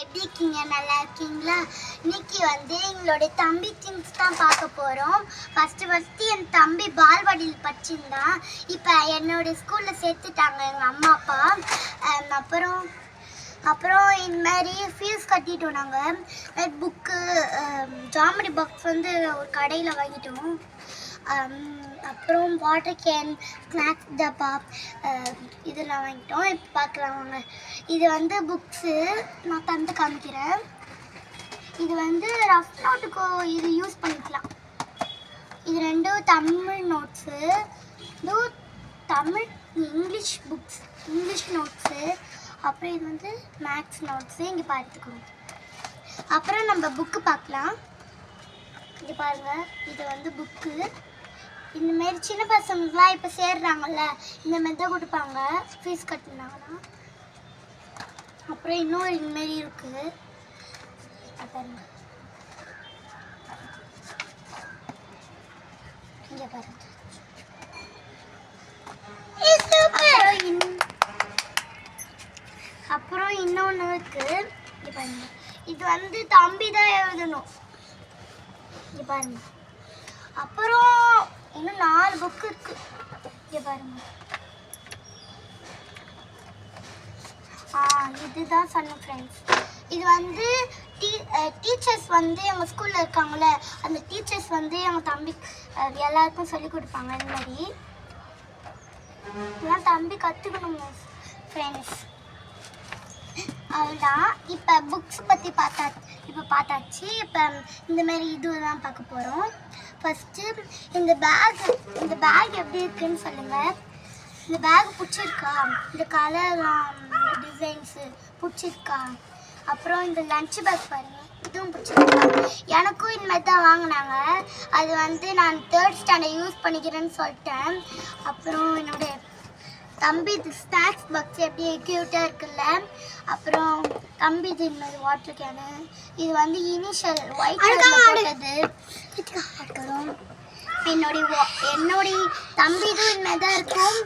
எப்படி இருக்கீங்க நல்லா இருக்கீங்களா? இன்னைக்கு வந்து எங்களுடைய தம்பி திங்ஸ் தான் பார்க்க போகிறோம் ஃபஸ்ட்டு ஃபஸ்ட்டு என் தம்பி பால்வாடியில் படிச்சிருந்தான். இப்போ என்னோட ஸ்கூலில் சேர்த்துட்டாங்க எங்கள் அம்மா அப்பா. அப்புறம் அப்புறம் இந்த மாதிரி ஃபீஸ் கட்டிட்டோம் நாங்கள் புக்கு ஜாமெட்ரி பாக்ஸ் வந்து ஒரு கடையில் வாங்கிட்டோம். Um, அப்புறம் வாட்டர் கேன் ஸ்நாக்ஸ் டப்பா இதெல்லாம் வாங்கிட்டோம். இப்போ பார்க்கலாம் வாங்க. இது வந்து புக்ஸு நான் தந்து காமிக்கிறேன். இது வந்து ரஃப் நோட்டுக்கு இது யூஸ் பண்ணிக்கலாம். இது ரெண்டும் தமிழ் நோட்ஸு இது Tamil English books English notes அப்புறம் இது வந்து மேக்ஸ் நோட்ஸு இங்கே பார்த்துக்கோங்க அப்புறம் நம்ம புக்கு பார்க்கலாம். இது பாருங்கள் இது வந்து புக்கு இந்த மாதிரி சின்ன பசங்களுக்குலாம் இப்போ சேர்றாங்கல்ல இந்த மாதிரி தான் கொடுப்பாங்க. ஃபீஸ் கட்டினாங்கன்னா. அப்புறம் இன்னொரு இந்தமாரி இருக்குது இது பாருங்க. இங்க பாருங்க. அப்புறம் இன்- அப்புறம் இன்னொன்று இருக்கு. இங்க பாருங்க. இது வந்து தம்பி தான் எழுதணும். இங்க பாருங்க. அப்புறம் இன்னும் நாலு புக் இருக்கு. இங்கே பாருங்க. ஆ இதுதான் சொன்ன ஃப்ரெண்ட்ஸ் இது வந்து டீ டீச்சர்ஸ் வந்து எங்கள் ஸ்கூலில் இருக்காங்கல்ல அந்த டீச்சர்ஸ் வந்து எங்கள் தம்பி எல்லாருக்கும் சொல்லி கொடுப்பாங்க இந்த மாதிரி. இதெல்லாம் தம்பி கற்றுக்கணும் ஃப்ரெண்ட்ஸ் அவ்வளோதான் இப்போ புக்ஸ் பற்றி பார்த்தா இப்போ பார்த்தாச்சு இப்போ இந்த மாதிரி இதுதான் பார்க்க போகிறோம் ஃபஸ்ட்டு இந்த பேக் இந்த பேக் எப்படி இருக்குன்னு சொல்லுங்கள் இந்த பேக் பிடிச்சிருக்கா? இந்த கலர்லாம் டிசைன்ஸு um, பிடிச்சிருக்கா? அப்புறம் இந்த லஞ்ச் பேக் பாருங்க இதுவும் பிடிச்சிருக்கா? எனக்கும் இந்த மாதிரி தான் வாங்கினாங்க. அது வந்து நான் தேர்ட் ஸ்டாண்டர்ட் யூஸ் பண்ணிக்கிறேன்னு சொல்லிட்டேன். அப்புறம் தம்பி இது ஸ்நாக்ஸ் பாக்ஸ் எப்படி க்யூட்டாக இருக்குல்ல? அப்புறம் தம்பி இது இன்னொரு வாட்டர் கேனு இது வந்து இனிஷியல் ஒயிட் போட்டது. அப்புறம் என்னுடைய என்னுடைய தம்பி இதுவும் இனிமேல் தான் இருக்கும்.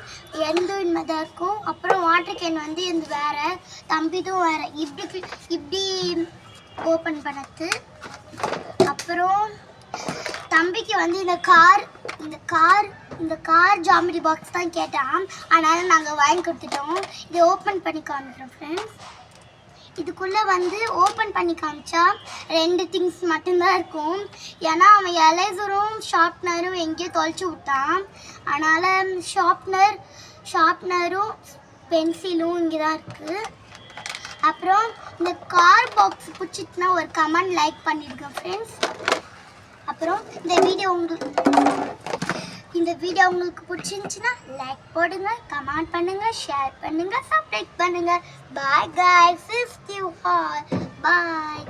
எந்தும் இனிமேல் தான் இருக்கும். அப்புறம் வாட்டர் கேன் வந்து இது வேற. தம்பிதும் வேற. இப்படி இப்படி ஓப்பன் பண்ணது. அப்புறம் தம்பிக்கு வந்து இந்த கார் இந்த கார் இந்த கார் ஜாமெட்ரி பாக்ஸ் தான் கேட்டான். அதனால் நாங்கள் வாங்கி கொடுத்துட்டோம். இதை ஓப்பன் பண்ணி காமிக்கிறோம் ஃப்ரெண்ட்ஸ் இதுக்குள்ளே வந்து ஓப்பன் பண்ணி காமிச்சா ரெண்டு திங்ஸ் மட்டும்தான் இருக்கும். ஏன்னா அவன் எலைசரும் ஷார்ப்னரும் எங்கேயோ தொலைச்சி விட்டான். அதனால் ஷார்ப்னர் ஷார்ப்னரும் பென்சிலும் இங்கே தான் இருக்குது அப்புறம் இந்த கார் பாக்ஸ் பிடிச்சிட்டுனா ஒரு கமெண்ட் லைக் பண்ணியிருக்கேன் ஃப்ரெண்ட்ஸ் அப்புறம் இந்த வீடியோ உங்களுக்கு இந்த வீடியோ உங்களுக்கு பிடிச்சிருந்துச்சுன்னா லைக் போடுங்க கமெண்ட் பண்ணுங்க ஷேர் பண்ணுங்க சப்ஸ்கிரைப் பண்ணுங்க. பாய் guys 50 all பாய்